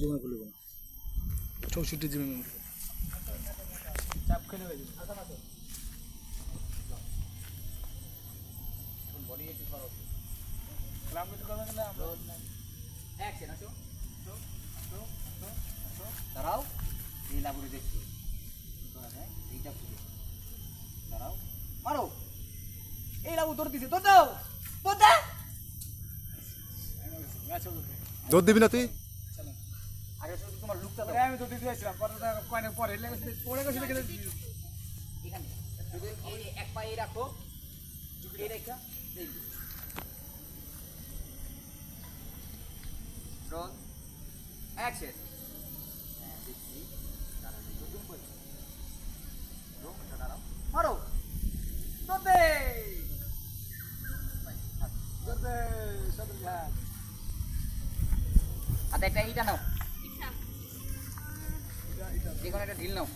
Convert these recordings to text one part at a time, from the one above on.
জমা খুলব চৌষট্টি জিবি মেমোরি চাপ খেলে হয়ে যাবে। অ্যাকশন আসো দাঁড়াও এই লাবুরে দেখছি। করা এইটা দাঁড়াও মারো। এই লাবু দিছে দাও দৌড় দিবি না তুই? আগে শুধু তোমার লুকটা দাও। আমি তো দিতে পরে কয়না পরে লেগেছে পরে গেছে এখানে। এই এক রাখো এই রেখা এই। রোল অ্যাকশন হ্যাঁ দেখছি। করে। দাঁড়াও। মারো। দে আচ্ছা একটা এইটা নাও। যে কোনো একটা ঢিল নাও।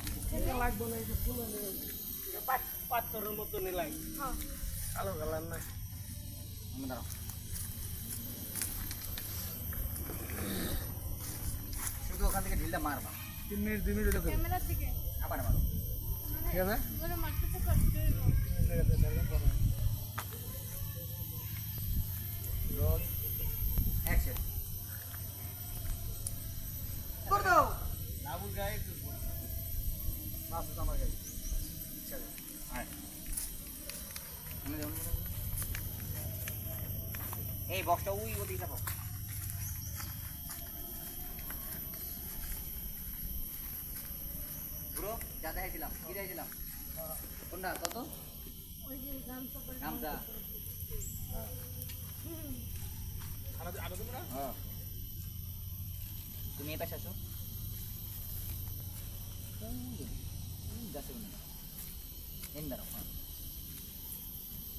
পাত্তরের মতো নিলাই কালো কালার না আমি দাঁড়াও। শুধু ওখান থেকে ঢিলটা মারবা। তিন মিনিট দুই মিনিট আবার মারো। ঠিক আছে? এই বক্সটা ওই ওদিকে যাব। পুরো যা দেখাইছিলাম, কি দেখাইছিলাম? কোনটা কত ওই গামছা। হ্যাঁ। তুমি এই পাশে এন দাঁড়াও হ্যাঁ।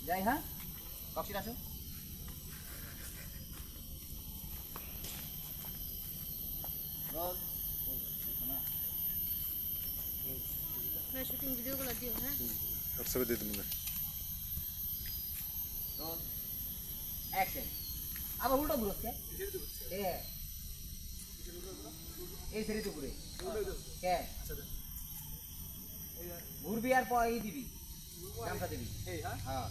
যাই হ্যাঁ। কক্সিট আসো রোল শুটিং ভিডিওগুলো দিও হ্যাঁ। হোয়াটসঅ্যাপে দিয়ে দেবো না রোল। অ্যাকশন আবার উল্টো ঘুরোচ্ছে এই সেরি তো ঘুরে কে? ঘুরবি আর পর এই দিবি। দিবি হ্যাঁ? হ্যাঁ।